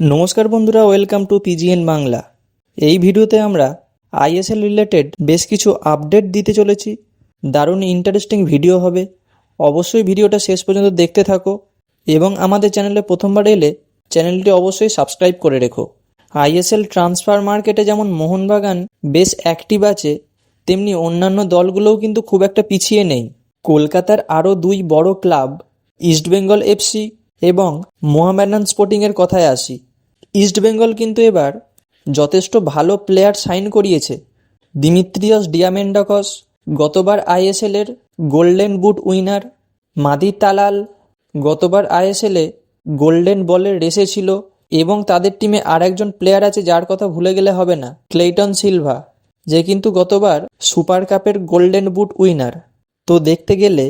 নমস্কার বন্ধুরা welcome to পিজিএন Bangla. এই ভিডিওতে আমরা আইএসএল রিলেটেড বেশ কিছু আপডেট দিতে চলেছি। দারুণ ইন্টারেস্টিং ভিডিও হবে। অবশ্যই ভিডিওটা শেষ পর্যন্ত দেখতে থাকো এবং আমাদের চ্যানেলে প্রথমবার এলে চ্যানেলটি অবশ্যই সাবস্ক্রাইব করে রেখো। আইএসএল ট্রান্সফার মার্কেটে যেমন মোহনবাগান বেশ অ্যাক্টিভ আছে, তেমনি অন্যান্য দলগুলোও কিন্তু খুব একটা পিছিয়ে নেই। কলকাতার আরও দুই বড় ক্লাব ইস্টবেঙ্গল এফসি এবং মোহামেডান স্পোর্টিংয়ের কথায় আসি। ইস্টবেঙ্গল কিন্তু এবার যথেষ্ট ভালো প্লেয়ার সাইন করিয়েছে। দিমিত্রিয়স ডিয়ামেন্ডাকস, গতবার আইএসএলের golden boot winner Madih Talal, গতবার আইএসএলে গোল্ডেন বলের রেসে ছিল এবং তাদের টিমে আর একজন প্লেয়ার আছে যার কথা ভুলে গেলে হবে না, ক্লেইটন সিলভা, যে কিন্তু গতবার সুপার কাপের গোল্ডেন বুট উইনার। তো দেখতে গেলে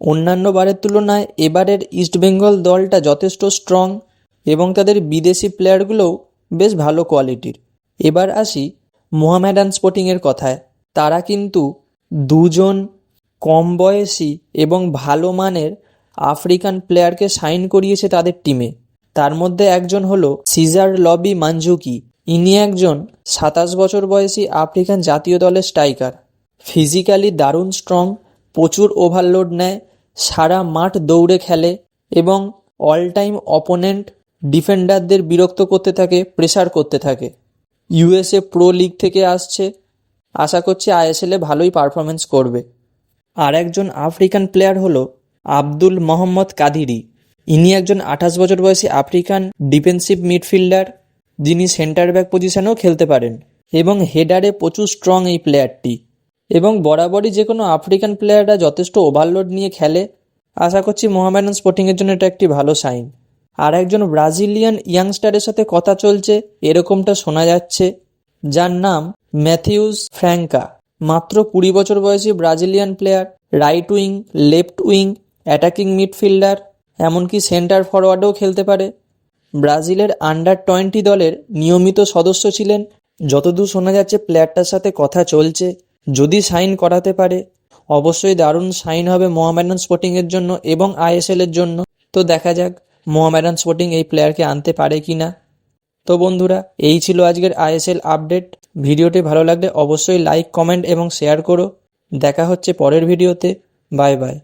অন্যান্য বারের তুলনায় এবারের ইস্টবেঙ্গল দলটা যথেষ্ট স্ট্রং এবং তাদের বিদেশি প্লেয়ারগুলোও বেশ ভালো কোয়ালিটির। এবার আসি মোহামেডান স্পোর্টিংয়ের কথায়। তারা কিন্তু দুজন কম বয়সী এবং ভালো মানের আফ্রিকান প্লেয়ারকে সাইন করিয়েছে তাদের টিমে। তার মধ্যে একজন হলো সিজার লবি মানজুকি। ইনি একজন সাতাশ বছর বয়সী আফ্রিকান জাতীয় দলের স্ট্রাইকার। ফিজিক্যালি দারুণ স্ট্রং, প্রচুর ওভারলোড নেয়, সারা মাঠ দৌড়ে খেলে এবং অল টাইম অপোনেন্ট ডিফেন্ডারদের বিরক্ত করতে থাকে, প্রেসার করতে থাকে। ইউএসএ প্রো লিগ থেকে আসছে। আশা করছি আইএসএলে ভালোই পারফরমেন্স করবে। আর একজন আফ্রিকান প্লেয়ার হলো আব্দুল মোহাম্মদ কাদিরি। ইনি একজন আঠাশ বছর বয়সী আফ্রিকান ডিফেন্সিভ মিডফিল্ডার যিনি সেন্টার ব্যাক পজিশনেও খেলতে পারেন এবং হেডারে প্রচুর স্ট্রং এই প্লেয়ারটি এবং বরাবরই যে কোনো আফ্রিকান প্লেয়াররা যথেষ্ট ওভারলোড নিয়ে খেলে। আশা করছি মোহামেডান স্পোর্টিংয়ের জন্য এটা একটি ভালো সাইন আর একজন ব্রাজিলিয়ান ইয়াংস্টারের সাথে কথা চলছে, এরকমটা শোনা যাচ্ছে। যার নাম ম্যাথিউস ফ্র্যাঙ্কা। মাত্র কুড়ি বছর বয়সী Brazilian player, right wing, left wing, attacking midfielder, এমনকি সেন্টার ফরওয়ার্ডেও খেলতে পারে। ব্রাজিলের আন্ডার টোয়েন্টি দলের নিয়মিত সদস্য ছিলেন। যতদূর শোনা যাচ্ছে, প্লেয়ারটার সাথে কথা চলছে। যদি সাইন করাতে পারে, অবশ্যই দারুণ সাইন হবে মোহামেডান স্পোর্টিংয়ের জন্য এবং আইএসএল এর জন্য। তো দেখা যাক। মোহামেডান স্পোর্টিং এই প্লেয়ারকে আনতে পারে কি না? তো বন্ধুরা, এই ছিল আজকের আইএসএল আপডেট ভিডিওটি ভালো লাগলে অবশ্যই লাইক কমেন্ট এবং শেয়ার করো। দেখা হচ্ছে পরের ভিডিওতে। Bye bye